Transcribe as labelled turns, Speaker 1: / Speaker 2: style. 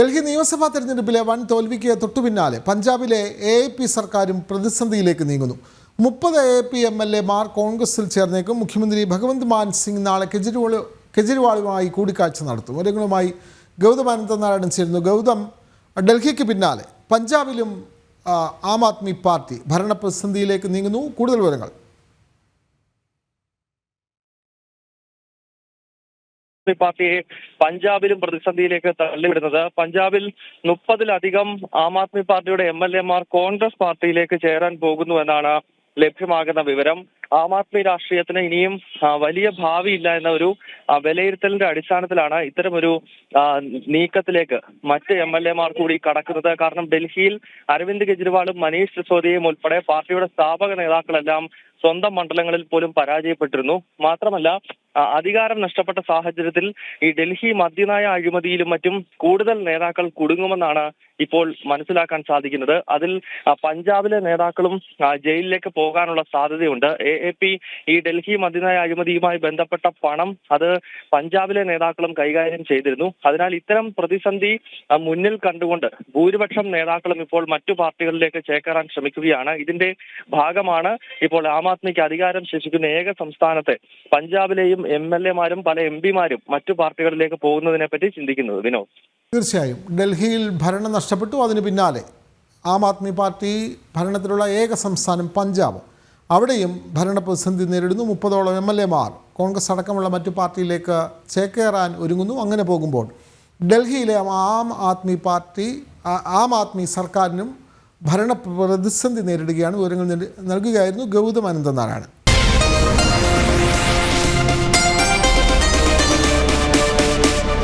Speaker 1: ഡൽഹി നിയമസഭാ തെരഞ്ഞെടുപ്പിലെ വൻ തോൽവിക്ക് തൊട്ടുപിന്നാലെ പഞ്ചാബിലെ എ പി സർക്കാരും പ്രതിസന്ധിയിലേക്ക് നീങ്ങുന്നു. മുപ്പത് എ പി എം എൽ എമാർ കോൺഗ്രസിൽ ചേർന്നേക്കും. മുഖ്യമന്ത്രി ഭഗവന്ത് മാൻ സിംഗ് നാളെ കെജ്രിവാൾ കെജ്രിവാളുമായി കൂടിക്കാഴ്ച നടത്തും. ഒരുങ്ങളുമായി ഗൗതം ചേരുന്നു. ഗൗതം ഡൽഹിക്ക് പിന്നാലെ. പഞ്ചാബിലും ആം ആദ്മി പാർട്ടി ഭരണപ്രതിസന്ധിയിലേക്ക് നീങ്ങുന്നു. കൂടുതൽ വിവരങ്ങൾ
Speaker 2: ആദ്മി പാർട്ടിയെ പഞ്ചാബിലും പ്രതിസന്ധിയിലേക്ക് തള്ളിവിടുന്നത്. പഞ്ചാബിൽ മുപ്പതിലധികം ആം ആദ്മി പാർട്ടിയുടെ എം എൽ എമാർ കോൺഗ്രസ് പാർട്ടിയിലേക്ക് ചേരാൻ പോകുന്നു എന്നാണ് ലഭ്യമാകുന്ന വിവരം. ആം ആദ്മി രാഷ്ട്രീയത്തിന് ഇനിയും വലിയ വലിയ ഭാവിയില്ല എന്ന ഒരു വിലയിരുത്തലിന്റെ അടിസ്ഥാനത്തിലാണ് ഇത്തരമൊരു നീക്കത്തിലേക്ക് മറ്റ് എം എൽ എമാർ കൂടി കടക്കുന്നത്. കാരണം ഡൽഹിയിൽ അരവിന്ദ് കെജ്രിവാളും മനീഷ് സിസോദിയയും ഉൾപ്പെടെ പാർട്ടിയുടെ സ്ഥാപക നേതാക്കളെല്ലാം സ്വന്തം മണ്ഡലങ്ങളിൽ പോലും പരാജയപ്പെട്ടിരുന്നു. മാത്രമല്ല അധികാരം നഷ്ടപ്പെട്ട സാഹചര്യത്തിൽ ഈ ഡൽഹി മദ്യനയ അഴിമതിയിലും മറ്റും കൂടുതൽ നേതാക്കൾ കുടുങ്ങുമെന്നാണ് ഇപ്പോൾ മനസ്സിലാക്കാൻ സാധിക്കുന്നത്. അതിൽ പഞ്ചാബിലെ നേതാക്കളും ജയിലിലേക്ക് പോകാനുള്ള സാധ്യതയുണ്ട്. എ എ പി ഈ ഡൽഹി മദ്യനയ അഴിമതിയുമായി ബന്ധപ്പെട്ട പണം അത് പഞ്ചാബിലെ നേതാക്കളും കൈകാര്യം ചെയ്തിരുന്നു. അതിനാൽ ഇത്തരം പ്രതിസന്ധി മുന്നിൽ കണ്ടുകൊണ്ട് ഭൂരിപക്ഷം നേതാക്കളും ഇപ്പോൾ മറ്റു പാർട്ടികളിലേക്ക് ചേക്കേറാൻ ശ്രമിക്കുകയാണ്. ഇതിന്റെ ഭാഗമാണ് ഇപ്പോൾ ആം ആദ്മിക്ക് അധികാരം ശേഷിക്കുന്ന ഏക സംസ്ഥാനത്തെ പഞ്ചാബിലെയും എം എൽ എമാരും പല എം പിമാരും മറ്റു പാർട്ടികളിലേക്ക് പോകുന്നതിനെ പറ്റി ചിന്തിക്കുന്നത് വിനോദ്.
Speaker 1: തീർച്ചയായും. ഡൽഹിയിൽ ഭരണം നഷ്ടപ്പെട്ടു അതിന് പിന്നാലെ ആം ആദ്മി പാർട്ടി ഭരണത്തിലുള്ള ഏക സംസ്ഥാനം പഞ്ചാബ്. അവിടെയും ഭരണ പ്രതിസന്ധി നേരിടുന്നു. മുപ്പതോളം എം എൽ എമാർ കോൺഗ്രസ് അടക്കമുള്ള മറ്റു പാർട്ടിയിലേക്ക് ചേക്കേറാൻ ഒരുങ്ങുന്നു. അങ്ങനെ പോകുമ്പോൾ ഡൽഹിയിലെ ആം ആദ്മി പാർട്ടി ആം ആദ്മി സർക്കാരിനും ഭരണ പ്രതിസന്ധി നേരിടുകയാണ് വിവരങ്ങൾ നൽകുകയായിരുന്നു ഗൗതം അനന്തനാരായണൻ.